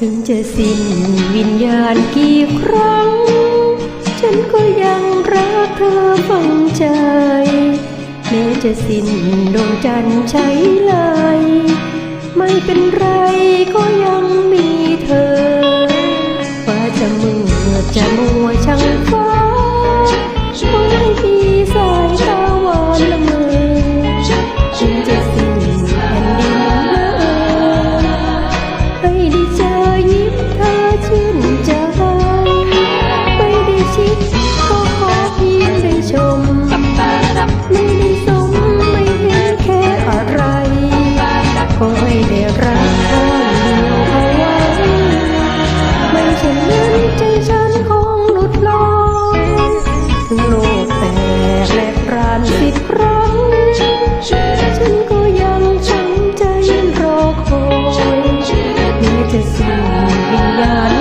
ถึงจะสิ้นวิญญาณกี่ครั้ง ฉันก็ยังรักเธอฝังใจแม้จะสิ้นดวงจันทร์ใช้ลยไม่เป็นไรก็ยังมีเธอฟ้าจะมืดจะมัวช่างฟ้าไม่มีสา to see me.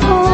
空